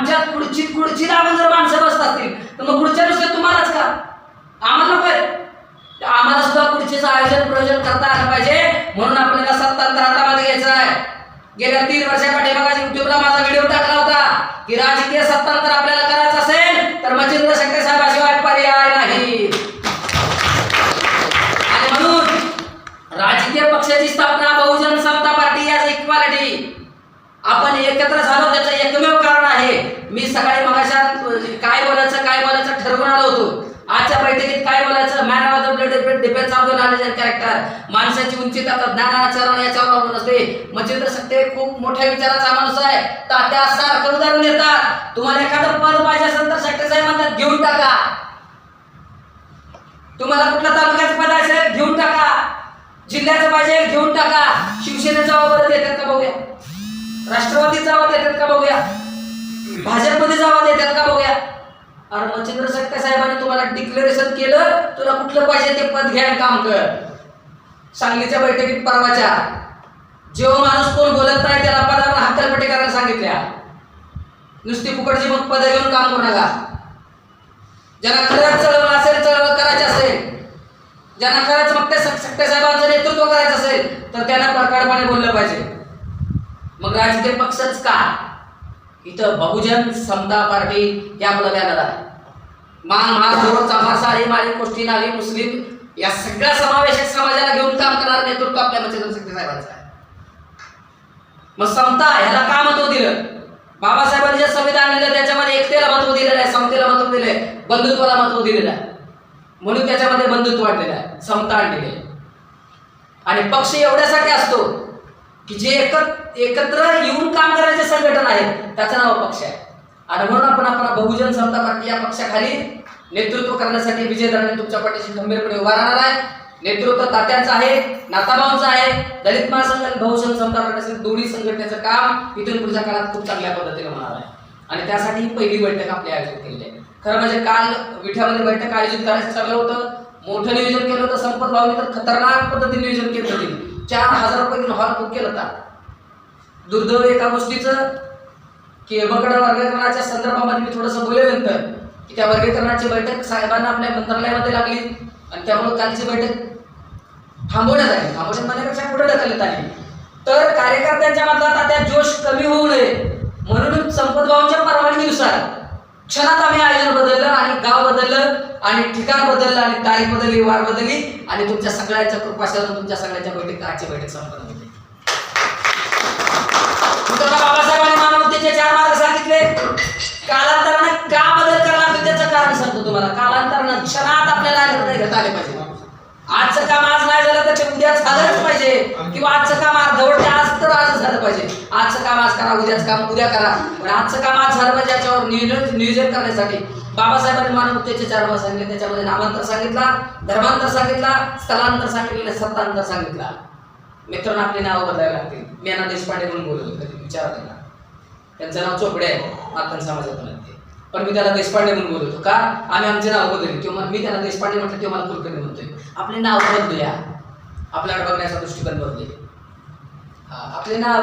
आमच्यात खुर्ची खुर्ची लावून जर माणसं बसत असतील तर मग खुर्च्या नुसत्या तुम्हालाच का? आम्हाला नको आम्हाला सुद्धा खुर्चीचं आयोजन प्रयोजन करता आलं पाहिजे. म्हणून आपल्याला सत्तांतर हातामध्ये घ्यायचं आहे. गेल्या तीन वर्षापाठी बघा युट्यूबला माझा व्हिडिओ टाकला होता की राजकीय सत्तांतर आपल्याला करायचं असेल तर मच्छिंद्र शक्ती साहेबाशिवाय पर्याय नाही. आणि म्हणून राजकीय पक्षाची स्थापना बहुजन समता पार्टी याच इक्वालिटी आपण एकत्र झालो त्याचं एकमेव कारण आहे. मी सकाळी मगाशा काय बोलायचं काय बोलायचं ठरवून आलो होतो. आजच्या बैठकीत काय बोलायचं? Man of the blood defence of the knowledge and character माणसाची उंची ताकद ज्ञानाचरण याच्यावर अवलंबून असते. मच्छिंद्र सक्ते खूप मोठ्या विचाराचा माणूस आहे. तात्या सारखं उदाहरण देतात. तुम्हाला एखादं पद पाहिजे असेल तर सक्ते साहेब म्हणतात घेऊन टाका. तुम्हाला कुठल्या तालुक्याचं पद असेल घेऊन टाका. जिल्ह्याचं पाहिजे घेऊन टाका. शिवसेनेचा वापर देतात का बघूया. राष्ट्रवादीचा आवाज देतात का बघूया भाजपमध्ये जावा देतात का बघूया अरे मच्छिंद्र सक्ते साहेबांनी तुम्हाला डिक्लेरेशन केलं तुला कुठलं पाहिजे ते पद घ्या काम कर सांगलीच्या बैठकीत परवाच्या जेव्हा माणूस कोण बोलत नाही त्याला पदावर हक्कलपट्टी करायला सांगितल्या नुसती फुकटची मग पद घेऊन काम करू नका ज्यांना खरंच चळवळ असेल चळवळ करायची असेल ज्यांना खरंच मग ते सक्ते साहेबांचं नेतृत्व करायचं असेल तर त्यांना प्रकारपणे बोललं पाहिजे मग राजकीय पक्षच का? इथं बहुजन समता पार्टी हे आपलं बॅनर आहे. मान महासोर गोर हे सारी गोष्टी कोष्टी नाली मुस्लिम या सगळ्या समावेशक समाजाला घेऊन काम करणार नेतृत्व आपल्या मच्छिंद्र शक्ती साहेबांचं आहे. मग समता ह्याला का महत्त्व दिलं? बाबासाहेबांनी जे संविधान दिलं त्याच्यामध्ये एकतेला महत्त्व दिलेलं आहे समतेला महत्त्व दिलंय बंधुत्वाला महत्त्व दिलेलं आहे. म्हणून त्याच्यामध्ये बंधुत्व वाढलेलं आहे समता आणलेली आहे. आणि पक्ष एवढ्यासाठी असतो की जे एकत्र एकत्र येऊन काम करायचे संघटन आहेत त्याचं नाव पक्ष आहे. आणि म्हणून आपण आपण बहुजन समता पार्टी या पक्षाखाली नेतृत्व करण्यासाठी विजयदारांनी तुमच्या पाठीशी गंभीरपणे उभा राहणार आहे. नेतृत्व तात्यांचं आहे नाताभाऊंचं आहे दलित महासंघ आणि बहुजन समता पार्टी दोन्ही संघटनेचं काम इथून पुढच्या काळात खूप चांगल्या पद्धतीने होणार आहे. आणि त्यासाठी पहिली बैठक आपली आयोजित केली आहे. खरं म्हणजे काल विठ्यामध्ये बैठक आयोजित करायचं चाललं होतं. मोठं नियोजन केलं होतं संपत भाऊनी तर खतरनाक पद्धतीने नियोजन केलं होतं. चार हजार रुपये हॉल बुक केला होता. दुर्दैव एका गोष्टीचं की बकड वर्गीकरणाच्या संदर्भामध्ये मी थोडंसं बोलल्यानंतर की त्या वर्गीकरणाची बैठक साहेबांना आपल्या मंत्रालयामध्ये लागली आणि त्यामुळे कालची बैठक थांबवण्यात आली. थांबवण्यात म्हणण्यापेक्षा पुढे ढकलण्यात आली. तर कार्यकर्त्यांच्या मधला तात्या जोश कमी होऊ नये. म्हणून संपतभावांच्या परवानगीनुसार क्षणात आम्ही आयोजन बदललं आणि गाव बदललं आणि ठिकाण बदललं आणि तारीख बदलली वार बदलली आणि तुमच्या सगळ्याच्या कृपाशाला तुमच्या सगळ्यांच्या बैठक आजची बैठक संपन्न होती बाबासाहेबांनी मानवतेचे चार मार्ग सांगितले. कालांतरानं का बदल करावा लागतो त्याचं कारण सांगतो तुम्हाला. कालांतरानं क्षणात आपल्याला निर्णय घेता आले पाहिजे. आजचं काम आज नाही झालं तर ते उद्या झालंच पाहिजे. किंवा आजचं काम अर्धवट आज तर आजच झालं पाहिजे. आजचं काम आज करा उद्याच काम उद्या करा. पण आजचं काम आज झालं पाहिजे याच्यावर नियोजन नियोजन करण्यासाठी. बाबासाहेबांनी मानवतेचे चार भाग सांगितले त्याच्यामध्ये नामांतर सांगितला धर्मांतर सांगितला स्थलांतर सांगितलं सत्तांतर सांगितला. मित्रांनो आपली नावं बदलायला लागतील. मी यांना देशपांडे म्हणून बोलत होतो. कधी विचारा त्यांना. त्यांचं नाव चोपडे आहे. मातन समाजातून ते पण मी त्याला देशपांडे म्हणून बोलत होतो. का? आम्ही आमचे नाव बदलले. किंवा मी त्याला देशपांडे म्हटलं किंवा मला कुलकर्णी म्हणतोय. आपले नाव बदलूया. आपल्याकडे बघण्याचा दृष्टिकोन बदलूया. आपले नाव